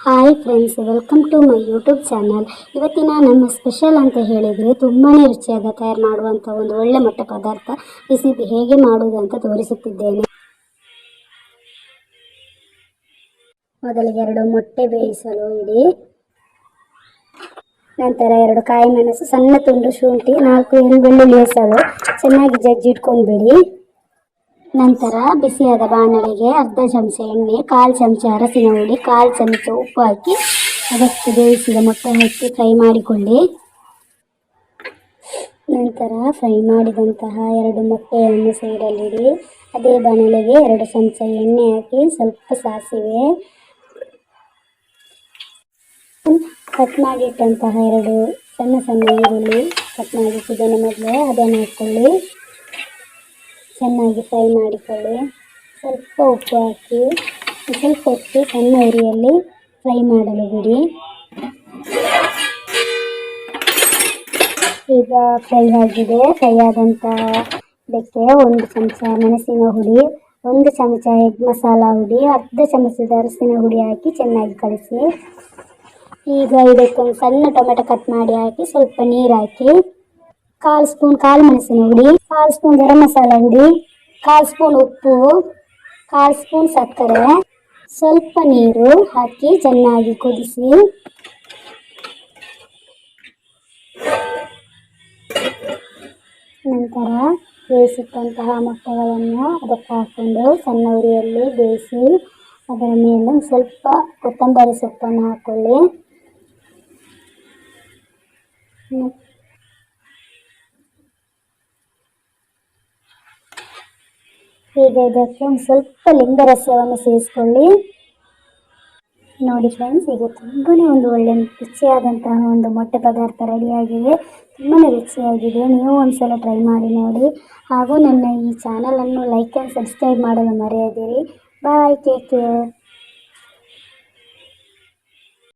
Hi friends welcome to my YouTube channel ಇವತ್ತಿನ ನಮ್ಮ special ಅಂತ ಹೇಳಿದರೆ ತುಂಬಾ ರುಚಿಯಾದ ತಯಾರು ಮಾಡುವಂಥ ಒಂದು ಒಳ್ಳೆ ಮಟ್ಟ ಪದಾರ್ಥ. ರೆಸಿಪಿ ಹೇಗೆ ಮಾಡುವುದು ಅಂತ ತೋರಿಸುತ್ತಿದ್ದೇನೆ. ಮೊದಲಿಗೆ ಎರಡು ಮೊಟ್ಟೆ ಬೇಯಿಸಲು ಇಡಿ. ನಂತರ ಎರಡು ಕಾಯಿ ಮೆಣಸು, ಸಣ್ಣ ತುಂಡು ಶುಂಠಿ, ನಾಲ್ಕು ಬೆಳ್ಳುಳ್ಳಿ ಹೆಸರು ಚೆನ್ನಾಗಿ ಜಜ್ಜಿಟ್ಕೊಂಡ್ಬಿಡಿ. ನಂತರ ಬಿಸಿಯಾದ ಬಾಣಲೆಗೆ ಅರ್ಧ ಚಮಚ ಎಣ್ಣೆ, ಕಾಲು ಚಮಚ ಅರಸಿನ ಹುಡಿ ಕಾಲು ಚಮಚ ಉಪ್ಪು ಹಾಕಿ ಅದಕ್ಕೆ ಬೇಯಿಸಿದ ಮೊಟ್ಟೆ ಹಾಕಿ ಫ್ರೈ ಮಾಡಿಕೊಳ್ಳಿ. ನಂತರ ಫ್ರೈ ಮಾಡಿದಂತಹ ಎರಡು ಮೊಟ್ಟೆಯನ್ನು ಸೈಡಲ್ಲಿಡಿ. ಅದೇ ಬಾಣಲೆಗೆ ಎರಡು ಚಮಚ ಎಣ್ಣೆ ಹಾಕಿ ಸ್ವಲ್ಪ ಸಾಸಿವೆ. ಕಟ್ ಮಾಡಿಟ್ಟಂತಹ ಎರಡು ಸಣ್ಣ ಸಣ್ಣ ಈರುಳ್ಳಿ ಕಟ್ ಮಾಡಿಟ್ಟಿದ್ದೇನೆ ಮೊದಲೇ, ಅದನ್ನು ಹಾಕ್ಕೊಳ್ಳಿ ಚೆನ್ನಾಗಿ ಫ್ರೈ ಮಾಡಿಕೊಳ್ಳಿ. ಸ್ವಲ್ಪ ಉಪ್ಪು ಹಾಕಿ, ಸ್ವಲ್ಪ ಹೊತ್ತು ಸಣ್ಣ ಉರಿಯಲ್ಲಿ ಫ್ರೈ ಮಾಡಲು ಬಿಡಿ. ಈಗ ಫ್ರೈ ಆಗಿದೆ. ಫ್ರೈ ಆದಂಥ ಇದಕ್ಕೆ ಒಂದು ಚಮಚ ಮೆಣಸಿನ ಹುಡಿ ಒಂದು ಚಮಚ ಎಗ್ ಮಸಾಲ ಹುಡಿ ಅರ್ಧ ಚಮಚದ ಅರಸಿನ ಹುಡಿ ಹಾಕಿ ಚೆನ್ನಾಗಿ ಕಲಿಸಿ. ಈಗ ಇದಕ್ಕೊಂದು ಸಣ್ಣ ಟೊಮೆಟೊ ಕಟ್ ಮಾಡಿ ಹಾಕಿ ಸ್ವಲ್ಪ ನೀರು ಹಾಕಿ. ಕಾಲು ಸ್ಪೂನ್ ಕಾಳು ಮೆಣಸಿನ ಹುಡಿ, ಕಾಲು ಸ್ಪೂನ್ ಗರಂ ಮಸಾಲ ಹುಡಿ, ಕಾಲು ಸ್ಪೂನ್ ಉಪ್ಪು, ಕಾಲು ಸ್ಪೂನ್ ಸಕ್ಕರೆ, ಸ್ವಲ್ಪ ನೀರು ಹಾಕಿ ಚೆನ್ನಾಗಿ ಕುದಿಸಿ. ನಂತರ ಬೇಯಿಸಿಟ್ಟಂತಹ ಮೊಟ್ಟೆಗಳನ್ನು ಅದಕ್ಕೆ ಹಾಕೊಂಡು ಸಣ್ಣ ಉರಿಯಲ್ಲಿ ಬೇಯಿಸಿ ಅದರ ಮೇಲೆ ಸ್ವಲ್ಪ ಕೊತ್ತಂಬರಿ ಸೊಪ್ಪನ್ನು ಹಾಕೊಳ್ಳಿ. ಈಗ ಇದಕ್ಕೆ ಒಂದು ಸ್ವಲ್ಪ ಲಿಂಬೆ ರಸವನ್ನು ಸೇರಿಸ್ಕೊಳ್ಳಿ. ನೋಡಿ ಫ್ರೆಂಡ್ಸ್ ಈಗ ತುಂಬಾ ಒಂದು ಒಳ್ಳೆ ರುಚಿಯಾದಂತಹ ಒಂದು ಮೊಟ್ಟೆ ಪದಾರ್ಥ ರೆಡಿಯಾಗಿದೆ. ತುಂಬಾ ರುಚಿಯಾಗಿದೆ. ನೀವು ಒಂದ್ಸಲ ಟ್ರೈ ಮಾಡಿ ನೋಡಿ. ಹಾಗೂ ನನ್ನ ಈ ಚಾನಲನ್ನು ಲೈಕ್ ಆ್ಯಂಡ್ ಸಬ್ಸ್ಕ್ರೈಬ್ ಮಾಡಲು ಮರೆಯದಿರಿ. Bye take care